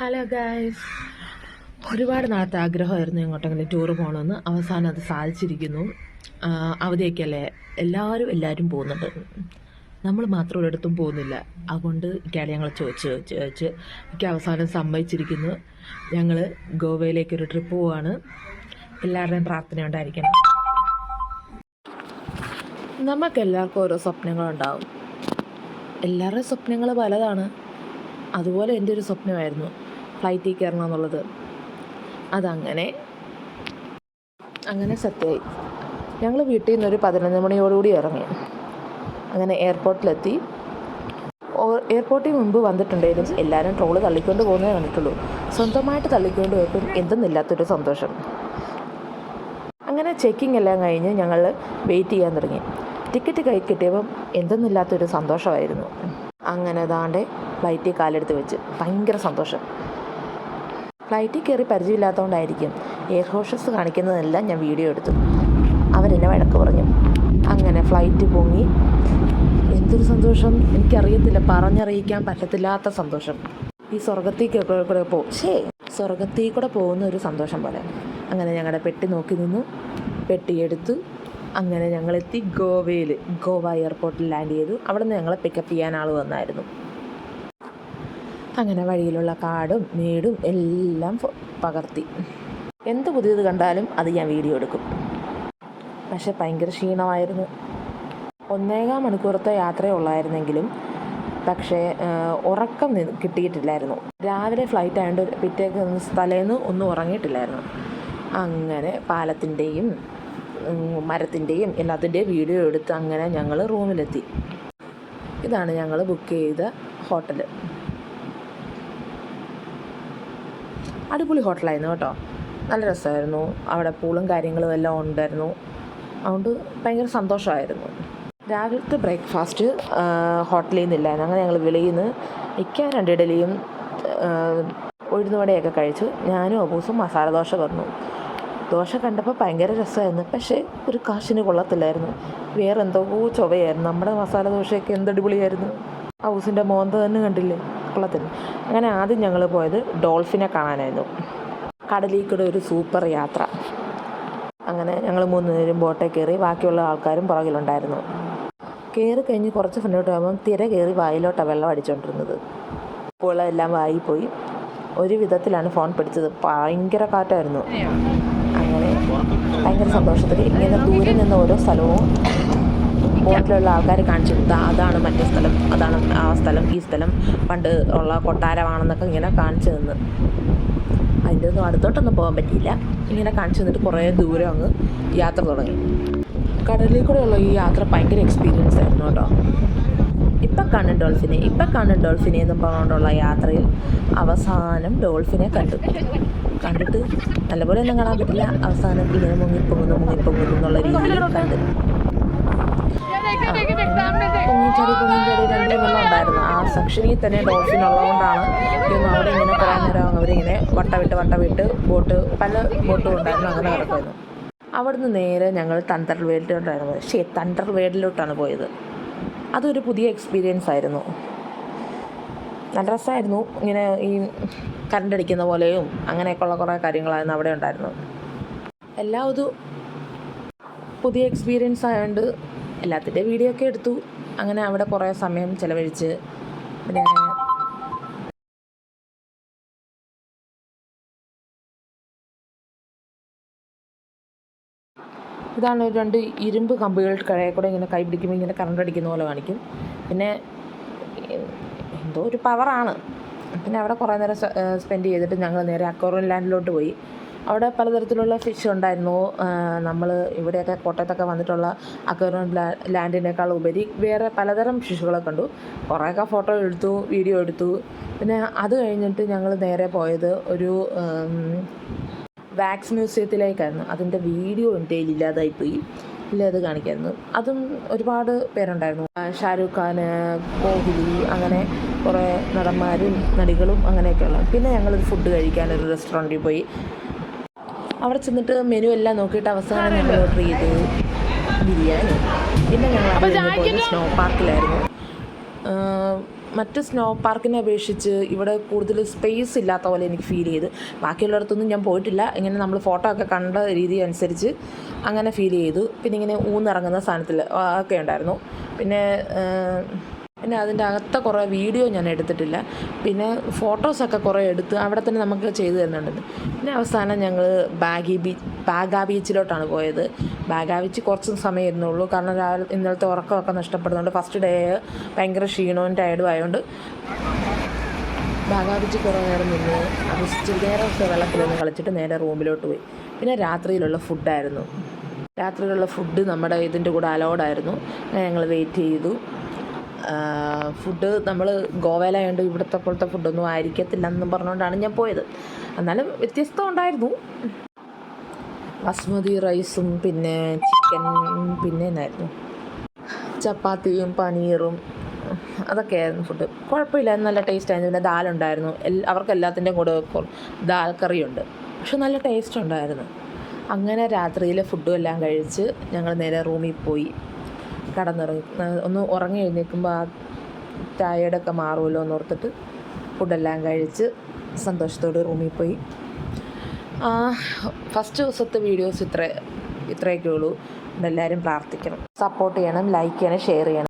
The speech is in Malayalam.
ഹലോ ഗായ്സ് ഒരുപാട് നാളത്തെ ആഗ്രഹമായിരുന്നു എങ്ങോട്ടെങ്കിലും ടൂർ പോകണമെന്ന് അവസാനം അത് സാധിച്ചിരിക്കുന്നു. അവധിയൊക്കെ അല്ലേ എല്ലാവരും എല്ലാവരും പോകുന്നുണ്ട്. നമ്മൾ മാത്രം ഒരിടത്തും പോകുന്നില്ല. അതുകൊണ്ട് ഇക്കാടെ ഞങ്ങൾ ചോദിച്ച് ചോദിച്ച് ചോദിച്ച് എനിക്ക് അവസാനം സമ്മതിച്ചിരിക്കുന്നു. ഞങ്ങൾ ഗോവയിലേക്ക് ഒരു ട്രിപ്പ് പോവാണ്. എല്ലാവരുടെയും പ്രാർത്ഥന ഉണ്ടായിരിക്കണം. നമുക്കെല്ലാവർക്കും ഓരോ സ്വപ്നങ്ങളുണ്ടാവും. എല്ലാവരുടെയും സ്വപ്നങ്ങൾ പലതാണ്. അതുപോലെ എന്റെ ഒരു സ്വപ്നമായിരുന്നു. ഫ്ലൈറ്റിൽ കയറണം എന്നുള്ളത്. അതങ്ങനെ. അങ്ങനെ സത്യമായി. ഞങ്ങൾ വീട്ടിൽ നിന്ന് ഒരു പതിനൊന്ന് മണിയോടുകൂടി ഇറങ്ങി. അങ്ങനെ എയർപോർട്ടിലെത്തി. എയർപോർട്ടിൽ മുമ്പ് വന്നിട്ടുണ്ടെങ്കിലും എല്ലാവരും ട്രോൾ തള്ളിക്കൊണ്ട് പോകുന്നേ കണ്ടിട്ടുള്ളൂ. സ്വന്തമായിട്ട് തള്ളിക്കൊണ്ട് പോയപ്പം എന്തെന്നില്ലാത്തൊരു സന്തോഷം. അങ്ങനെ ചെക്കിംഗ് എല്ലാം കഴിഞ്ഞ് ഞങ്ങൾ വെയിറ്റ് ചെയ്യാൻ തുടങ്ങി. ടിക്കറ്റ് കൈ കിട്ടിയപ്പം എന്തെന്നില്ലാത്തൊരു സന്തോഷമായിരുന്നു. അങ്ങനെ ദാണ്ടെ ഫ്ലൈറ്റിൽ കാലെടുത്ത് വെച്ച്. ഭയങ്കര സന്തോഷം. ഫ്ലൈറ്റിൽ കയറി പരിചയമില്ലാത്തതുകൊണ്ടായിരിക്കും എയർ ഹോസ്റ്റസ് കാണിക്കുന്നതെല്ലാം ഞാൻ വീഡിയോ എടുത്തു. അവരെന്നെ വഴക്ക് പറഞ്ഞു. അങ്ങനെ ഫ്ലൈറ്റ് പൊങ്ങി. എന്തൊരു സന്തോഷം. എനിക്കറിയത്തില്ല. പറഞ്ഞറിയിക്കാൻ പറ്റത്തില്ലാത്ത സന്തോഷം. ഈ സ്വർഗത്തിൽ കൂടെ പോ ഷേ സ്വർഗത്തിൽ കൂടെ പോകുന്ന ഒരു സന്തോഷം പോലെ. അങ്ങനെ ഞങ്ങളുടെ പെട്ടി നോക്കി നിന്നു. പെട്ടിയെടുത്തു അങ്ങനെ ഞങ്ങളെത്തി ഗോവയിൽ ഗോവ എയർപോർട്ടിൽ ലാൻഡ് ചെയ്തു. അവിടെ നിന്ന് ഞങ്ങളെ പിക്കപ്പ് ചെയ്യാൻ ആൾ വന്നായിരുന്നു. അങ്ങനെ വഴിയിലുള്ള കാടും മേടും എല്ലാം പകർത്തി. എന്ത് പുതിയത് കണ്ടാലും അത് ഞാൻ വീഡിയോ എടുക്കും. പക്ഷെ ഭയങ്കര ക്ഷീണമായിരുന്നു. ഒന്നേകാം മണിക്കൂറത്തെ യാത്രയേ ഉള്ളായിരുന്നെങ്കിലും പക്ഷേ ഉറക്കം കിട്ടിയിട്ടില്ലായിരുന്നു. രാവിലെ ഫ്ലൈറ്റ് ആയതുകൊണ്ട് പിറ്റേക്ക് തലേന്ന് ഒന്നും ഉറങ്ങിയിട്ടില്ലായിരുന്നു. അങ്ങനെ പാലത്തിന്റെയും മരത്തിന്റെയും എല്ലാത്തിന്റെയും വീഡിയോ എടുത്ത് അങ്ങനെ ഞങ്ങൾ റൂമിലെത്തി. ഇതാണ് ഞങ്ങൾ ബുക്ക് ചെയ്ത ഹോട്ടൽ അടിപൊളി ഹോട്ടലായിരുന്നു കേട്ടോ. നല്ല രസമായിരുന്നു. അവിടെ പൂളും കാര്യങ്ങളും എല്ലാം ഉണ്ടായിരുന്നു. അതുകൊണ്ട് ഭയങ്കര സന്തോഷമായിരുന്നു. രാവിലത്തെ ബ്രേക്ക്ഫാസ്റ്റ് ഹോട്ടലിൽ നിന്നില്ലായിരുന്നു. അങ്ങനെ ഞങ്ങൾ വെളിയിൽ നിന്ന് ഇക്ക രണ്ട് ഇഡലിയും ഉഴുന്നുവടയൊക്കെ കഴിച്ചു. ഞാനും അബൂസും മസാല ദോശ പറഞ്ഞു ദോശ കണ്ടപ്പോൾ ഭയങ്കര രസമായിരുന്നു. പക്ഷേ ഒരു കാശിന് കൊള്ളത്തില്ലായിരുന്നു. വേറെ എന്തോ ചൊവയായിരുന്നു നമ്മുടെ മസാല ദോശയൊക്കെ എന്തടിപൊളിയായിരുന്നു ഹൗസിന്റെ മോന്ത തന്നെ കണ്ടില്ലേ? കൊള്ളത്തില്ല അങ്ങനെ ആദ്യം ഞങ്ങൾ പോയത് ഡോൾഫിനെ കാണാനായിരുന്നു. കടലിൽ കൂടെ ഒരു സൂപ്പർ യാത്ര. അങ്ങനെ ഞങ്ങൾ മൂന്ന് പേരും ബോട്ടിൽ കയറി ബാക്കിയുള്ള ആൾക്കാരും പുറകിലുണ്ടായിരുന്നു. കയറി കഴിഞ്ഞ് കുറച്ച് ഫ്രണ്ടോട്ട് പോകുമ്പം തിര കയറി വായിലോട്ടാണ് വെള്ളം അടിച്ചുകൊണ്ടിരുന്നത് അപ്പോൾ എല്ലാം പോയി ഒരു വിധത്തിലാണ് ഫോൺ പിടിച്ചത്. ഭയങ്കര കാറ്റായിരുന്നു. അങ്ങനെ ഭയങ്കര സന്തോഷത്തിൽ ഇങ്ങനെ ദൂരെ നിന്ന് ഓരോ സ്ഥലവും ബോട്ടിലുള്ള ആൾക്കാർ കാണിച്ചു കൊടുത്താൽ അതാണ് മറ്റേ സ്ഥലം അതാണ് ആ സ്ഥലം ഈ സ്ഥലം പണ്ട് ഉള്ള കൊട്ടാരമാണെന്നൊക്കെ ഇങ്ങനെ കാണിച്ചു നിന്ന് അതിന്റെ ഒന്നും അടുത്തോട്ടൊന്നും പോകാൻ പറ്റിയില്ല. ഇങ്ങനെ കാണിച്ചു തന്നിട്ട് കുറേ ദൂരം അങ്ങ് യാത്ര തുടങ്ങി. കടലിൽ കൂടെയുള്ള ഈ യാത്ര ഭയങ്കര എക്സ്പീരിയൻസ് ആയിരുന്നു കേട്ടോ. ഇപ്പം കാണും ഡോൾഫിനെ ഇപ്പം കാണും ഡോൾഫിനെ എന്ന് പറഞ്ഞുകൊണ്ടുള്ള യാത്രയിൽ അവസാനം ഡോൾഫിനെ കണ്ടു. കണ്ടിട്ട് നല്ലപോലെ ഒന്നും കാണാൻ പറ്റില്ല. അവസാനം ഇങ്ങനെ മുങ്ങിപ്പൊങ്ങുന്നു മുങ്ങിപ്പൊങ്ങുന്നു എന്നുള്ള രീതിയിൽ കണ്ട്. കുഞ്ഞിച്ചടി രണ്ട് വെള്ളം ഉണ്ടായിരുന്നു ആ സെക്ഷനിൽ തന്നെ ഡോൾഫിൻ ഉള്ളതുകൊണ്ടാണ് ഇതൊന്നും അവിടെ ഇങ്ങനെ കുറേ നേരം അവരിങ്ങനെ വട്ടവിട്ട് വട്ടവിട്ട് ബോട്ട് പല ബോട്ടും ഉണ്ടായിരുന്നു അങ്ങനെ കിടക്കുമായിരുന്നു അവിടുന്ന് നേരെ ഞങ്ങൾ തണ്ടർ വേൾഡിലോട്ടായിരുന്നു. പോയത് ശേ തണ്ടർ വേൾഡിലോട്ടാണ് പോയത്. അതൊരു പുതിയ എക്സ്പീരിയൻസ് ആയിരുന്നു. നല്ല രസമായിരുന്നു ഇങ്ങനെ ഈ കറണ്ട് അടിക്കുന്ന പോലെയും അങ്ങനെയൊക്കെയുള്ള കുറേ കാര്യങ്ങളായിരുന്നു അവിടെ ഉണ്ടായിരുന്നു എല്ലാം ഒരു പുതിയ എക്സ്പീരിയൻസ് ആയതുകൊണ്ട് എല്ലാത്തിന്റെ വീഡിയോ ഒക്കെ എടുത്തു. അങ്ങനെ അവിടെ കുറേ സമയം ചിലവഴിച്ച് പിന്നെ ഇതാണ് രണ്ട് ഇരുമ്പ് കമ്പികൾ കഴയെ കൂടെ ഇങ്ങനെ കൈ പിടിക്കുമ്പോൾ ഇങ്ങനെ കറണ്ട് അടിക്കുന്ന പോലെ കാണിക്കും. പിന്നെ എന്തോ ഒരു പവറാണ് പിന്നെ അവിടെ കുറേ നേരം സ്പെൻഡ് ചെയ്തിട്ട് ഞങ്ങൾ നേരെ അക്വറിയം ലാൻഡിലോട്ട് പോയി. അവിടെ പലതരത്തിലുള്ള ഫിഷ് ഉണ്ടായിരുന്നു. നമ്മൾ ഇവിടെയൊക്കെ കോട്ടയത്തൊക്കെ വന്നിട്ടുള്ള അക്വേറിയം ലാൻഡിനേക്കാൾ ഉപരി വേറെ പലതരം ഫിഷുകളെ കണ്ടു. കുറേയൊക്കെ ഫോട്ടോ എടുത്തു വീഡിയോ എടുത്തു. പിന്നെ അത് കഴിഞ്ഞിട്ട് ഞങ്ങൾ നേരെ പോയത് ഒരു വാക്സ് മ്യൂസിയത്തിലേക്കായിരുന്നു അതിന്റെ വീഡിയോ എന്റെ ഇല്ലാതായിപ്പോയി ഇല്ല അത് കാണിക്കായിരുന്നു. അതും ഒരുപാട് പേരുണ്ടായിരുന്നു. ഷാരൂഖ് ഖാൻ കോഹ്ലി അങ്ങനെ കുറേ നടന്മാരും നടികളും അങ്ങനെയൊക്കെയുള്ള പിന്നെ ഞങ്ങൾ ഫുഡ് കഴിക്കാൻ ഒരു റെസ്റ്റോറന്റിൽ പോയി. അവിടെ ചെന്നിട്ട് മെനു എല്ലാം നോക്കിയിട്ട് അവസാനം ഞങ്ങൾ ഓർഡർ ചെയ്തു ബിരിയാണി. പിന്നെ ഞങ്ങൾ സ്നോ പാർക്കിലായിരുന്നു മറ്റ് സ്നോ പാർക്കിനെ അപേക്ഷിച്ച് ഇവിടെ കൂടുതൽ സ്പേസ് ഇല്ലാത്ത പോലെ എനിക്ക് ഫീൽ ചെയ്ത്. ബാക്കിയുള്ളിടത്തൊന്നും ഞാൻ പോയിട്ടില്ല. ഇങ്ങനെ നമ്മൾ ഫോട്ടോ ഒക്കെ കണ്ട രീതി അനുസരിച്ച് അങ്ങനെ ഫീൽ ചെയ്തു. പിന്നെ ഇങ്ങനെ ഊന്നിറങ്ങുന്ന സാധനത്തിൽ ഒക്കെ ഉണ്ടായിരുന്നു. പിന്നെ പിന്നെ അതിന്റെ അകത്തെ കുറേ വീഡിയോ ഞാൻ എടുത്തിട്ടില്ല. പിന്നെ ഫോട്ടോസൊക്കെ കുറേ എടുത്ത് അവിടെ തന്നെ നമുക്ക് ചെയ്തു തരുന്നുണ്ട്. പിന്നെ അവസാനം ഞങ്ങൾ ബാഗി ബീച്ച് ബാഗാ ബീച്ചിലോട്ടാണ് പോയത്. ബാഗാ ബീച്ച് കുറച്ച് സമയം ഇരുന്നുള്ളൂ കാരണം രാവിലെ ഇന്നലത്തെ ഉറക്കമൊക്കെ നഷ്ടപ്പെടുന്നുണ്ട് ഫസ്റ്റ് ഡേ ഭയങ്കര ക്ഷീണവും ടയർഡും ആയതുകൊണ്ട് ബാഗാ ബീച്ച് കുറേ നേരം നിന്ന് അഭിസിച്ച് നേരമൊക്കെ വെള്ളത്തിൽ നിന്ന് കളിച്ചിട്ട് നേരെ റൂമിലോട്ട് പോയി. പിന്നെ രാത്രിയിലുള്ള ഫുഡായിരുന്നു രാത്രിയിലുള്ള ഫുഡ് നമ്മുടെ ഇതിന്റെ കൂടെ അലോഡായിരുന്നു ഞങ്ങൾ വെയിറ്റ് ചെയ്തു. ഫുഡ് നമ്മൾ ഗോവയിലായതുകൊണ്ട് ഇവിടുത്തെ പോലത്തെ ഫുഡൊന്നും ആയിരിക്കത്തില്ല എന്നും പറഞ്ഞുകൊണ്ടാണ് ഞാൻ പോയത്. എന്നാലും വ്യത്യസ്തം ഉണ്ടായിരുന്നു. ബസ്മതി റൈസും പിന്നെ ചിക്കൻ പിന്നെ എന്നായിരുന്നു? ചപ്പാത്തിയും പനീറും അതൊക്കെയായിരുന്നു ഫുഡ്. കുഴപ്പമില്ല നല്ല ടേസ്റ്റ് ആയിരുന്നു. പിന്നെ ദാൽ ഉണ്ടായിരുന്നു അവർക്ക് എല്ലാത്തിന്റെയും കൂടെ ദാൽ കറിയുണ്ട്. പക്ഷെ നല്ല ടേസ്റ്റ് ഉണ്ടായിരുന്നു. അങ്ങനെ രാത്രിയിലെ ഫുഡും എല്ലാം കഴിച്ച് ഞങ്ങൾ നേരെ റൂമിൽ പോയി. കടന്നിറങ്ങി. ഒന്ന് ഉറങ്ങി എഴുന്നേൽക്കുമ്പോൾ ആ ടയേർഡൊക്കെ മാറുമല്ലോ എന്ന് ഓർത്തിട്ട് ഫുഡെല്ലാം കഴിച്ച് സന്തോഷത്തോടെ റൂമിൽ പോയി. ഫസ്റ്റ് ദിവസത്തെ വീഡിയോസ് ഇത്ര ഇത്രയൊക്കെ ഉള്ളൂ. എല്ലാവരും പ്രാർത്ഥിക്കണം. സപ്പോർട്ട് ചെയ്യണം ലൈക്ക് ചെയ്യണം ഷെയർ ചെയ്യണം.